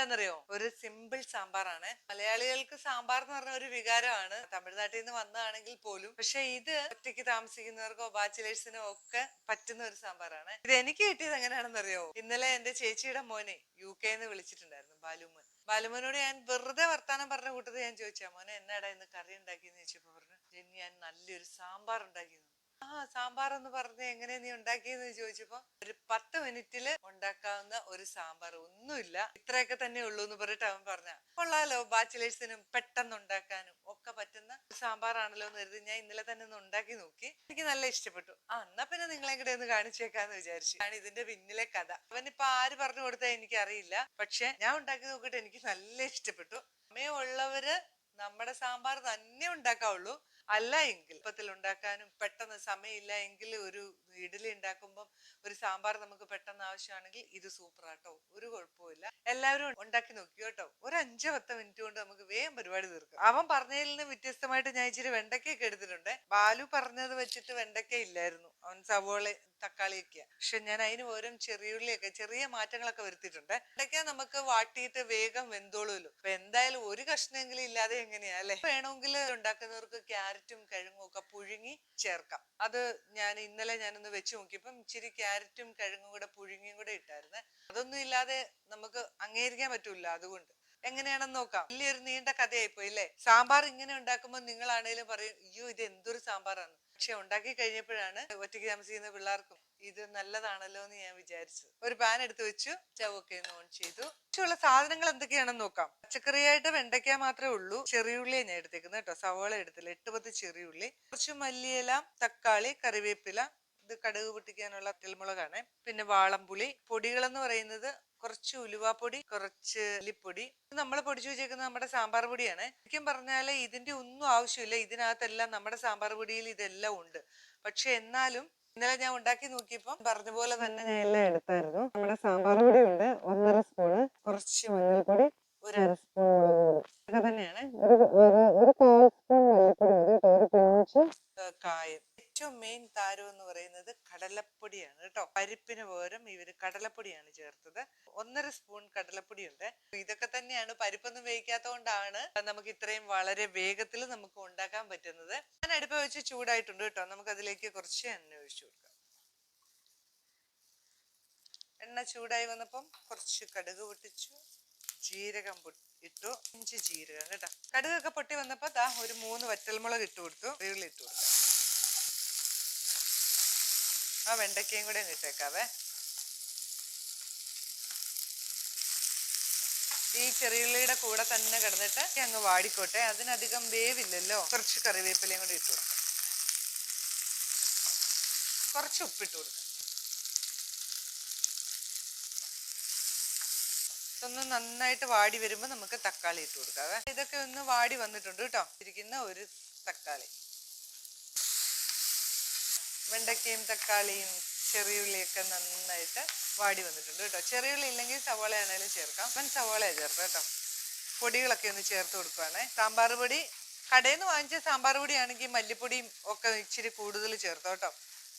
എന്താണെന്നറിയോ ഒരു സിമ്പിൾ സാമ്പാറാണ്. മലയാളികൾക്ക് സാമ്പാർ എന്ന് പറഞ്ഞ ഒരു വികാരമാണ്. തമിഴ്നാട്ടിൽ നിന്ന് വന്നതാണെങ്കിൽ പോലും. പക്ഷെ ഇത് ഒറ്റയ്ക്ക് താമസിക്കുന്നവർക്കോ ബാച്ചിലേഴ്സിനോ ഒക്കെ പറ്റുന്ന ഒരു സാമ്പാറാണ്. ഇത് എനിക്ക് കിട്ടിയത് എങ്ങനെയാണെന്നറിയോ? ഇന്നലെ എന്റെ ചേച്ചിയുടെ മോനെ യു കെ എന്ന് വിളിച്ചിട്ടുണ്ടായിരുന്നു ബാലുമോൻ ബാലുമോനോട് ഞാൻ വെറുതെ വർത്താനം പറഞ്ഞ കൂട്ടത്തിൽ ഞാൻ ചോദിച്ചാ മോനെ എന്നാടാ ഇന്ന് കറി ഉണ്ടാക്കിയെന്ന് ചോദിച്ചപ്പോ പറഞ്ഞു "ജെന്നി, ഞാൻ നല്ലൊരു സാമ്പാർ ഉണ്ടാക്കിയെന്ന് സാമ്പാർ എന്ന് പറഞ്ഞ എങ്ങനെ നീ ഉണ്ടാക്കിയെന്ന് ചോദിച്ചപ്പോ ഒരു പത്ത് മിനിറ്റിൽ ഉണ്ടാക്കാവുന്ന ഒരു സാമ്പാർ ഒന്നുമില്ല. ഇത്രയൊക്കെ തന്നെ ഉള്ളൂ എന്ന് പറഞ്ഞിട്ട് അവൻ പറഞ്ഞ. കൊള്ളാലോ ബാച്ചിലേഴ്സിനും പെട്ടെന്ന് ഉണ്ടാക്കാനും ഒക്കെ പറ്റുന്ന സാമ്പാറാണല്ലോ എന്ന് കരുതി ഞാൻ ഇന്നലെ തന്നെ ഒന്ന് ഉണ്ടാക്കി നോക്കി. എനിക്ക് നല്ല ഇഷ്ടപ്പെട്ടു. ആ എന്നാ പിന്നെ നിങ്ങളെ കൂടെ ഒന്ന് കാണിച്ചേക്കാന്ന് വിചാരിച്ചു. ആണ് ഇതിന്റെ പിന്നിലെ കഥ. അവൻ അവനിപ്പോ ആര് പറഞ്ഞു കൊടുത്താൽ എനിക്ക് അറിയില്ല പക്ഷെ ഞാൻ ഉണ്ടാക്കി നോക്കിയിട്ട് എനിക്ക് നല്ല ഇഷ്ടപ്പെട്ടു. സമയമുള്ളവര് നമ്മുടെ സാമ്പാർ തന്നെ ഉണ്ടാക്കാവുള്ളൂ. അല്ല എങ്കിൽ ഉണ്ടാക്കാനും പെട്ടെന്ന് സമയമില്ല എങ്കിൽ ഒരു ഇഡ്ഡലി ഉണ്ടാക്കുമ്പോൾ ഒരു സാമ്പാർ നമുക്ക് പെട്ടെന്ന് ആവശ്യമാണെങ്കിൽ ഇത് സൂപ്പർ ആട്ടോ. ഒരു കുഴപ്പമില്ല എല്ലാവരും ഉണ്ടാക്കി നോക്കി കേട്ടോ. ഒരു അഞ്ചോ പത്ത് മിനിറ്റ് കൊണ്ട് നമുക്ക് വേഗം പരിപാടി തീർക്കാം. അവൻ പറഞ്ഞതിൽ നിന്ന് വ്യത്യസ്തമായിട്ട് ഞാൻ ഇച്ചിരി വെണ്ടയ്ക്കൊക്കെ എടുത്തിട്ടുണ്ട്. ബാലു പറഞ്ഞത് വെച്ചിട്ട് വെണ്ടയ്ക്ക ഇല്ലായിരുന്നു. അവൻ സവോള തക്കാളിയൊക്കെ പക്ഷെ ഞാൻ അതിന് പകരം ചെറിയുള്ളിയൊക്കെ ചെറിയ മാറ്റങ്ങളൊക്കെ വരുത്തിയിട്ടുണ്ട്. വെണ്ടയ്ക്ക നമുക്ക് വാട്ടിയിട്ട് വേഗം വെന്തോളൂല്ലോ അപ്പൊ എന്തായാലും ഒരു കഷ്ണമെങ്കിലും ഇല്ലാതെ എങ്ങനെയാ അല്ലെ? വേണമെങ്കിൽ ഉണ്ടാക്കുന്നവർക്ക് ക്യാരറ്റും കിഴങ്ങും ഒക്കെ പുഴുങ്ങി ചേർക്കാം. അത് ഞാൻ ഇന്നലെ ഞാനൊന്ന് വെച്ച് നോക്കിയപ്പം ഇച്ചിരി ക്യാരറ്റും കിഴങ്ങും കൂടെ പുഴുങ്ങിയും കൂടെ ഇട്ടായിരുന്നു. അതൊന്നും ഇല്ലാതെ നമുക്ക് അംഗീകരിക്കാൻ പറ്റൂല അതുകൊണ്ട്. എങ്ങനെയാണെന്ന് നോക്കാം. വലിയൊരു നീണ്ട കഥയായി പോയി അല്ലേ? സാമ്പാർ ഇങ്ങനെ ഉണ്ടാക്കുമ്പോൾ നിങ്ങളാണേലും പറയും അയ്യോ ഇത് എന്തൊരു സാമ്പാറാണ്. പക്ഷെ ഉണ്ടാക്കി കഴിഞ്ഞപ്പോഴാണ് ഒറ്റയ്ക്ക് താമസിക്കുന്ന പിള്ളേർക്കും ഇത് നല്ലതാണല്ലോ എന്ന് ഞാൻ വിചാരിച്ചു ഒരു പാൻ എടുത്ത് വെച്ചു ചവൊക്കെ ഓൺ ചെയ്തു. ഉള്ള സാധനങ്ങൾ എന്തൊക്കെയാണെന്ന് നോക്കാം. പച്ചക്കറിയായിട്ട് വെണ്ടയ്ക്ക മാത്രമേ ഉള്ളൂ. ചെറിയുള്ളിയെ ഞാൻ എടുത്തേക്കുന്നത് കേട്ടോ. സവോള എടുത്തില്ല. എട്ട് പത്ത് ചെറിയുള്ളി. കുറച്ച് മല്ലിയില തക്കാളി കറിവേപ്പില ഇത് കടുക് പൊട്ടിക്കാനുള്ള തെൽമുളകാണ് പിന്നെ വാളംപുളി. പൊടികൾ എന്ന് പറയുന്നത് കുറച്ച് ഉലുവാപ്പൊടി കുറച്ച് മല്ലിപ്പൊടി. നമ്മൾ പൊടിച്ചു വെച്ചേക്കുന്നത് നമ്മുടെ സാമ്പാർ പൊടിയാണ്. ശരിക്കും പറഞ്ഞാൽ ഇതിന്റെ ഒന്നും ആവശ്യമില്ല. ഇതിനകത്തെല്ലാം നമ്മുടെ സാമ്പാർ പൊടിയിൽ ഇതെല്ലാം ഉണ്ട്. പക്ഷെ എന്നാലും ഇന്നലെ ഞാൻ ഉണ്ടാക്കി നോക്കിയപ്പോൾ പറഞ്ഞ പോലെ തന്നെ ഞാൻ എല്ലാം എടുത്തായിരുന്നു. നമ്മുടെ സാമ്പാർ പൊടി ഉണ്ട്. ഒന്നര സ്പൂണ്. കുറച്ച് മഞ്ഞൾപ്പൊടി ഒരു അര സ്പൂൺ മുളക് പൊടി ഇതൊക്കെ തന്നെയാണ് ഒരു ഒരു- ഒരു കാൽ സ്പൂൺ മല്ലിപ്പൊടി ഉണ്ട് കേട്ടോ ഒരു പിഞ്ച് കായം ഏറ്റവും മെയിൻ താരം എന്ന് പറയുന്നത് കടലപ്പൊടിയാണ് കേട്ടോ. പരിപ്പിന് പകരം ഇവർ കടലപ്പൊടിയാണ് ചേർത്തത്. ഒന്നര സ്പൂൺ കടലപ്പൊടി ഉണ്ട് ഇതൊക്കെ തന്നെയാണ് പരിപ്പൊന്നും വേവിക്കാത്തതുകൊണ്ടാണ് നമുക്ക് ഇത്രയും വളരെ വേഗത്തിൽ നമുക്ക് ഉണ്ടാക്കാൻ പറ്റുന്നത്. ഞാൻ അടുപ്പ് വെച്ച് ചൂടായിട്ടുണ്ട് കേട്ടോ. നമുക്ക് അതിലേക്ക് കുറച്ച് എണ്ണ ഒഴിച്ചു കൊടുക്കാം. എണ്ണ ചൂടായി വന്നപ്പം കുറച്ച് കടുക് പൊട്ടിച്ചു. ജീരകം ഇട്ടു. ഇഞ്ചി ജീരകം കേട്ടോ. കടുകൊക്കെ പൊട്ടി വന്നപ്പോ ദാ ഒരു മൂന്ന് വറ്റൽമുളക് ഇട്ട് കൊടുത്തു. ഇട്ട് കൊടുത്തു ആ വെണ്ടയ്ക്കയും കൂടെ ഒന്ന് ഇട്ടേക്കാവേ. ഈ ചെറിയുള്ളിയുടെ കൂടെ തന്നെ കിടന്നിട്ട് അങ്ങ് വാടിക്കോട്ടെ. അതിനധികം വേവില്ലല്ലോ. കുറച്ച് കറിവേപ്പിലയും കൂടി ഇട്ടു കൊടുക്കാം. കുറച്ച് ഉപ്പിട്ട് കൊടുക്കാം. ഒന്ന് നന്നായിട്ട് വാടി വരുമ്പോൾ നമുക്ക് തക്കാളി ഇട്ട് കൊടുക്കാവേ. ഇതൊക്കെ ഒന്ന് വാടി വന്നിട്ടുണ്ട് കേട്ടോ. ഇരിക്കുന്ന ഒരു തക്കാളി. വെണ്ടയ്ക്കയും തക്കാളിയും ചെറിയുള്ളിയൊക്കെ നന്നായിട്ട് വാടി വന്നിട്ടുണ്ട് കേട്ടോ. ചെറിയുള്ളി ഇല്ലെങ്കിൽ സവാള ആണെങ്കിലും ചേർക്കാം. അപ്പം സവാളയാണ് ചേർക്കാം കേട്ടോ. പൊടികളൊക്കെ ഒന്ന് ചേർത്ത് കൊടുക്കുവാണേ. സാമ്പാർ പൊടി കടയിൽ നിന്ന് വാങ്ങിച്ച സാമ്പാർ പൊടിയാണെങ്കിൽ മല്ലിപ്പൊടിയും ഒക്കെ ഇച്ചിരി കൂടുതൽ ചേർത്തോ കേട്ടോ.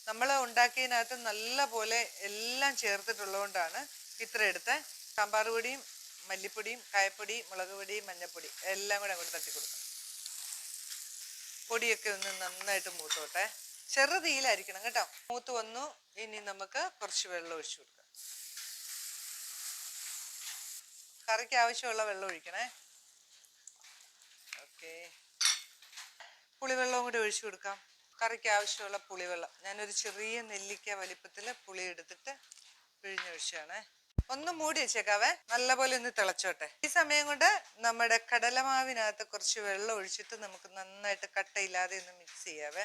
നമ്മൾ ഉണ്ടാക്കിയതിനകത്ത് നല്ല പോലെ എല്ലാം ചേർത്തിട്ടുള്ളതുകൊണ്ടാണ് ഇത്ര എടുത്ത്. സാമ്പാർ പൊടിയും മല്ലിപ്പൊടിയും കായപ്പൊടി മുളക് പൊടി മഞ്ഞൾപ്പൊടി എല്ലാം കൂടെ അങ്ങോട്ട് തട്ടി കൊടുക്കാം. പൊടിയൊക്കെ ഒന്ന് നന്നായിട്ട് മൂത്തോട്ടെ. ചെറുതീയിലായിരിക്കണം കേട്ടോ. മൂത്ത് വന്നു. ഇനി നമുക്ക് കുറച്ച് വെള്ളം ഒഴിച്ചു കൊടുക്കാം. കറിക്ക് ആവശ്യമുള്ള വെള്ളം ഒഴിക്കണേ. ഓക്കെ. പുളിവെള്ളവും കൂടി ഒഴിച്ചു കൊടുക്കാം. കറിക്ക് ആവശ്യമുള്ള പുളിവെള്ളം. ഞാനൊരു ചെറിയ നെല്ലിക്ക വലിപ്പത്തിൽ പുളി എടുത്തിട്ട് പിഴിഞ്ഞൊഴിച്ചാണ്. ഒന്ന് മൂടി വെച്ചേക്കാവേ. നല്ലപോലെ ഒന്ന് തിളച്ചോട്ടെ. ഈ സമയം കൊണ്ട് നമ്മുടെ കടലമാവിനകത്ത് കുറച്ച് വെള്ളം ഒഴിച്ചിട്ട് നമുക്ക് നന്നായിട്ട് കട്ടയില്ലാതെ ഒന്ന് മിക്സ് ചെയ്യാവേ.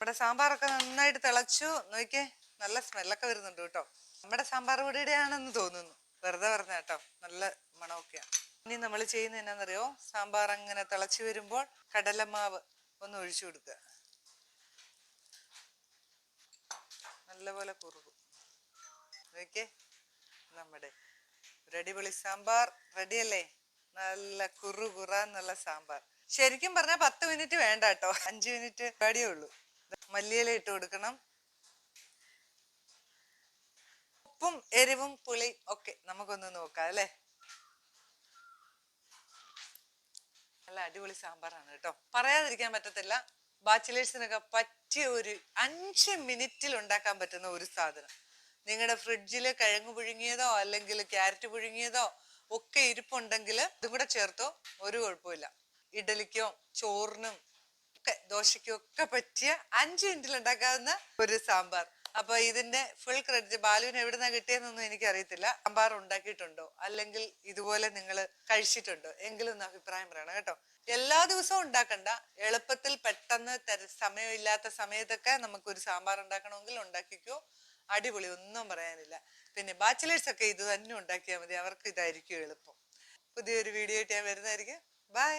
നമ്മുടെ സാമ്പാറൊക്കെ നന്നായിട്ട് തിളച്ചു. നോക്കിയേ നല്ല സ്മെല്ലൊക്കെ വരുന്നുണ്ട് കേട്ടോ. നമ്മുടെ സാമ്പാർ പൊടിയുടെ ആണെന്ന് തോന്നുന്നു. വെറുതെ പറഞ്ഞ കേട്ടോ നല്ല മണമൊക്കെയാണ് ഇനി നമ്മൾ ചെയ്യുന്ന എന്നാന്നറിയോ? സാമ്പാർ അങ്ങനെ തിളച്ചു വരുമ്പോൾ കടലമാവ് ഒന്ന് ഒഴിച്ചു കൊടുക്കുക. നല്ലപോലെ കുറുകും. നോക്കിയേ നമ്മുടെ ഒരു അടിപൊളി സാമ്പാർ റെഡിയല്ലേ? നല്ല കുറു കുറ എന്നുള്ള സാമ്പാർ. ശരിക്കും പറഞ്ഞാൽ പത്ത് മിനിറ്റ് വേണ്ട കേട്ടോ. അഞ്ച് മിനിറ്റ് പരിപാടിയേ ഉള്ളൂ. മല്ലിയില ഇട്ട് കൊടുക്കണം. ഉപ്പും എരിവും പുളി ഒക്കെ നമുക്കൊന്ന് നോക്കാം അല്ലേ? നല്ല അടിപൊളി സാമ്പാറാണ് കേട്ടോ. പറയാതിരിക്കാൻ പറ്റത്തില്ല. ബാച്ചിലേഴ്സിനൊക്കെ പറ്റിയ ഒരു അഞ്ച് മിനിറ്റിൽ ഉണ്ടാക്കാൻ പറ്റുന്ന ഒരു സാധനം. നിങ്ങളുടെ ഫ്രിഡ്ജിൽ കിഴങ്ങ് പുഴുങ്ങിയതോ അല്ലെങ്കിൽ ക്യാരറ്റ് പുഴുങ്ങിയതോ ഒക്കെ ഇരിപ്പുണ്ടെങ്കിൽ ഇതും കൂടെ ചേർത്തോ ഒരു കുഴപ്പമില്ല ഇഡലിക്കോ ചോറിനും ഒക്കെ ദോശയ്ക്കും ഒക്കെ പറ്റിയ അഞ്ച് മിനിറ്റിൽ ഉണ്ടാക്കാവുന്ന ഒരു സാമ്പാർ. അപ്പൊ ഇതിന്റെ ഫുൾ ക്രെഡിറ്റ് ബാലുവിന് എവിടുന്നാ കിട്ടിയെന്നൊന്നും എനിക്ക് അറിയത്തില്ല സാമ്പാർ ഉണ്ടാക്കിയിട്ടുണ്ടോ? അല്ലെങ്കിൽ ഇതുപോലെ നിങ്ങൾ കഴിച്ചിട്ടുണ്ടോ? എങ്കിലും ഒന്ന് അഭിപ്രായം പറയണം കേട്ടോ. എല്ലാ ദിവസവും ഉണ്ടാക്കണ്ട. എളുപ്പത്തിൽ പെട്ടെന്ന് തര സമയമില്ലാത്ത സമയത്തൊക്കെ നമുക്ക് ഒരു സാമ്പാർ ഉണ്ടാക്കണമെങ്കിൽ ഉണ്ടാക്കിക്കോ. അടിപൊളി ഒന്നും പറയാനില്ല. പിന്നെ ബാച്ചിലേഴ്സ് ഒക്കെ ഇത് തന്നെ ഉണ്ടാക്കിയാൽ മതി. അവർക്ക് ഇതായിരിക്കും എളുപ്പം. പുതിയൊരു വീഡിയോ ആയിട്ട് ഞാൻ വരുന്നതായിരിക്കും. ബൈ